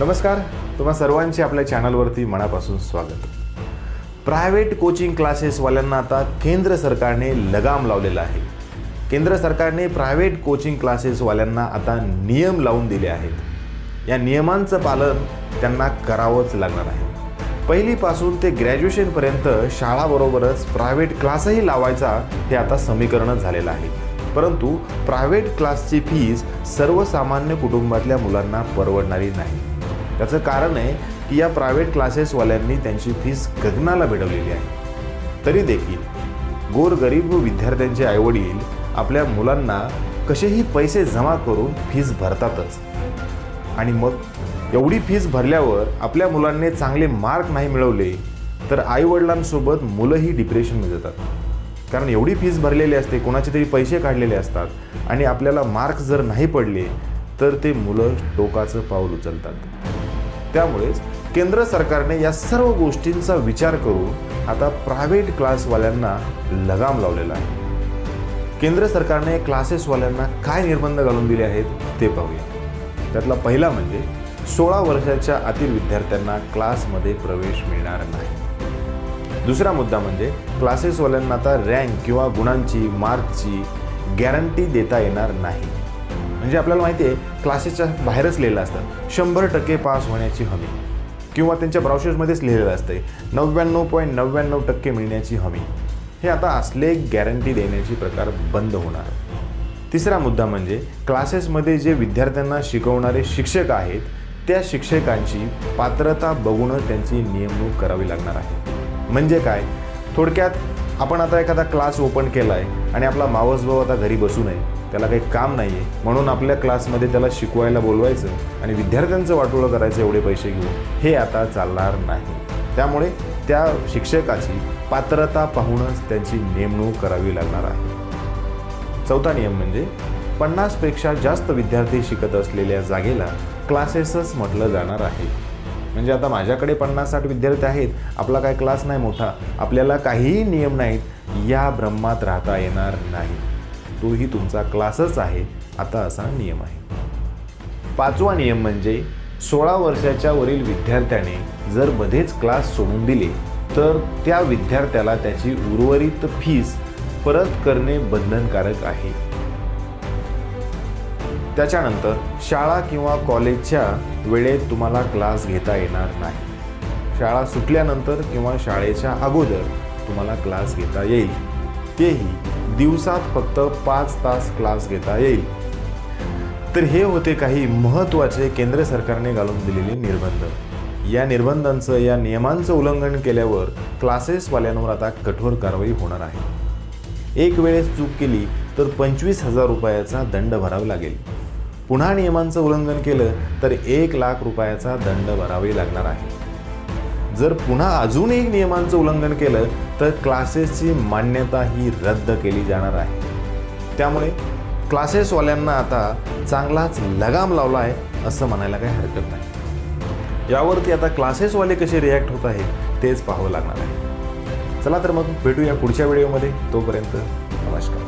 नमस्कार. तुम्हा सर्वांचे आपल्या चॅनलवरती मनापासून स्वागत. प्रायव्हेट कोचिंग क्लासेसवाल्यांना आता केंद्र सरकारने लगाम लावलेला आहे. केंद्र सरकारने प्रायव्हेट कोचिंग क्लासेसवाल्यांना आता नियम लावून दिले आहेत. या नियमांचं पालन त्यांना करावंच लागणार आहे. पहिलीपासून ते ग्रॅज्युएशनपर्यंत शाळाबरोबरच प्रायव्हेट क्लासही लावायचा हे आता समीकरणच झालेलं आहे. परंतु प्रायव्हेट क्लासची फीज सर्वसामान्य कुटुंबातल्या मुलांना परवडणारी नाही. त्याचं कारण आहे की या प्रायव्हेट क्लासेसवाल्यांनी त्यांची फीस गगनाला भिडवलेली आहे. तरी देखील गोरगरीब विद्यार्थ्यांचे आईवडील आपल्या मुलांना कसेही पैसे जमा करून फीस भरतातच. आणि मग एवढी फीस भरल्यावर आपल्या मुलांनी चांगले मार्क नाही मिळवले तर आईवडिलांसोबत मुलंही डिप्रेशनमध्ये जातात. कारण एवढी फीस भरलेली असते कोणाचे तरी पैसे काढलेले असतात आणि आपल्याला मार्क्स जर नाही पडले तर ते मुलं टोकाचं पाऊल उचलतात. त्यामुळेच केंद्र सरकारने या सर्व गोष्टींचा विचार करून आता प्रायव्हेट क्लासवाल्यांना लगाम लावलेला आहे. केंद्र सरकारने क्लासेसवाल्यांना काय निर्बंध घालून दिले आहेत ते पाहूया. त्यातला पहिला म्हणजे सोळा वर्षाच्या आतील विद्यार्थ्यांना क्लासमध्ये प्रवेश मिळणार नाही. दुसरा मुद्दा म्हणजे क्लासेसवाल्यांना आता रँक किंवा गुणांची मार्कची गॅरंटी देता येणार नाही. म्हणजे आपल्याला माहिती आहे क्लासेसच्या बाहेरच लिहिलं असतं. शंभर टक्के पास होण्याची हमी. किंवा त्यांच्या ब्राउशर्समध्येच लिहिलेलं असते नव्याण्णव पॉईंट नव्याण्णव टक्के मिळण्याची हमी. हे आता असले गॅरंटी देण्याची प्रकार बंद होणार. तिसरा मुद्दा म्हणजे क्लासेसमध्ये जे विद्यार्थ्यांना शिकवणारे शिक्षक आहेत त्या शिक्षकांची पात्रता बघूनच त्यांची नेमणूक करावी लागणार आहे. म्हणजे काय? थोडक्यात आपण आता एखादा क्लास ओपन केला आहे आणि आपला मावसभाऊ आता घरी बसू नये त्याला काही काम नाही आहे म्हणून आपल्या क्लासमध्ये त्याला शिकवायला बोलवायचं आणि विद्यार्थ्यांचं वाटोळं करायचं एवढे पैसे घेऊन. हे आता चालणार नाही. त्यामुळे त्या शिक्षकाची पात्रता पाहूनच त्यांची नेमणूक करावी लागणार आहे. चौथा नियम म्हणजे पन्नासपेक्षा जास्त विद्यार्थी शिकत असलेल्या जागेला क्लासेसच म्हटलं जाणार आहे. म्हणजे आता माझ्याकडे पन्नास साठ विद्यार्थी आहेत. आपला काय क्लास नाही मोठा. आपल्याला काहीही नियम नाहीत. या ब्रह्मात राहता येणार नाही. तोही तुमचा क्लासच आहे आता असा नियम आहे. पाचवा नियम म्हणजे सोळा वर्षाच्या वरील विद्यार्थ्याने जर मध्येच क्लास सोडून दिले तर त्या विद्यार्थ्याला त्याची उर्वरित फीस परत करणे बंधनकारक आहे. त्याच्यानंतर शाळा किंवा कॉलेजच्या वेळेत तुम्हाला क्लास घेता येणार नाही. शाळा सुटल्यानंतर किंवा शाळेच्या अगोदर तुम्हाला क्लास घेता येईल. तेही दिवसात फक्त पाच तास क्लास घेता येईल. तर हे होते काही महत्त्वाचे केंद्र सरकारने घालून दिलेले निर्बंध. या निर्बंधांचं या नियमांचं उल्लंघन केल्यावर क्लासेसवाल्यांवर आता कठोर कारवाई होणार आहे. एक वेळेस चूक केली तर पंचवीस हजार रुपयाचा दंड भरावा लागेल. पुन्हा नियमांचं उल्लंघन केलं तर एक लाख रुपयाचा दंड भरावे लागणार आहे. जर पुन्हा अजूनही नियमांचं उल्लंघन केलं तर क्लासेसची मान्यता ही रद्द केली जाणार आहे. त्यामुळे क्लासेसवाल्यांना आता चांगलाच लगाम लावला आहे असं म्हणायला काही हरकत नाही. यावरती आता क्लासेसवाले कसे रिॲक्ट होत आहेत तेच पाहावं लागणार आहे. चला तर मग भेटूया पुढच्या व्हिडिओमध्ये. तोपर्यंत नमस्कार.